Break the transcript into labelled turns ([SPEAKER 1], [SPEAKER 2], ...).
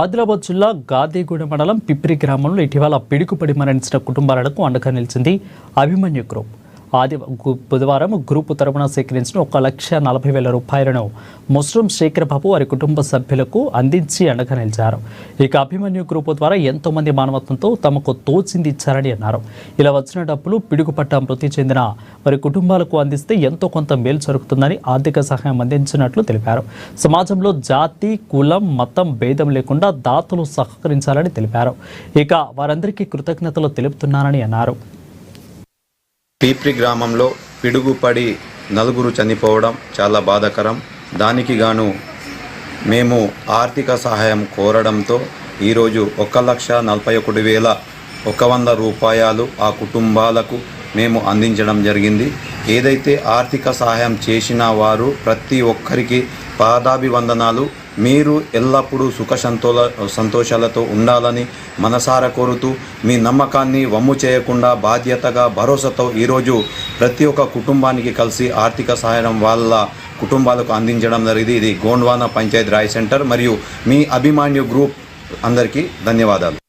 [SPEAKER 1] ఆదిలాబాద్ జిల్లా గాదేగూడ మండలం పిప్రి గ్రామంలో ఇటీవల పిడుగుపడి మరణించిన కుటుంబాలకు అండగా నిలిచింది అభిమన్యు గ్రూప్. ఆది బుధవారం గ్రూప్ తరపున సేకరించిన ఒక లక్ష నలభై వేల రూపాయలను ముస్లిం శేఖర్ బాబు వారి కుటుంబ సభ్యులకు అందించి అండగా నిలిచారు. ఇక అభిమన్యు గ్రూప్ ద్వారా ఎంతోమంది మానవత్వంతో తమకు తోచింది ఇచ్చారని అన్నారు. ఇలా వచ్చిన డబ్బులు పిడుగుపట్ట మృతి చెందిన వారి కుటుంబాలకు అందిస్తే ఎంతో కొంత మేలు జరుగుతుందని ఆర్థిక సహాయం అందించినట్లు తెలిపారు. సమాజంలో జాతి కులం మతం భేదం లేకుండా దాతలు సహకరించాలని తెలిపారు. ఇక వారందరికీ కృతజ్ఞతలు తెలుపుతున్నానని అన్నారు.
[SPEAKER 2] పీప్రి గ్రామంలో పిడుగుపడి నలుగురు చనిపోవడం చాలా బాధాకరం. దానికి గాను మేము ఆర్థిక సహాయం కోరడంతో ఈరోజు ఒక లక్ష నలభై ఒకటి వేల ఒక వంద రూపాయలు ఆ కుటుంబాలకు మేము అందించడం జరిగింది. ఏదైతే ఆర్థిక సహాయం చేసిన వారు ప్రతి ఒక్కరికి పాదాభివందనాలు. మీరు ఎల్లప్పుడూ సుఖ సంతోల సంతోషాలతో ఉండాలని మనసారా కోరుతూ మీ నమ్మకాన్ని వమ్ము చేయకుండా బాధ్యతగా భరోసాతో ఈరోజు ప్రతి ఒక్క కుటుంబానికి కలిసి ఆర్థిక సహాయం వాళ్ళ కుటుంబాలకు అందించడం జరిగింది. ఇది గోండ్వానా పంచాయత్ రాయ్ సెంటర్ మరియు మీ అభిమాన్యు గ్రూప్ అందరికీ ధన్యవాదాలు.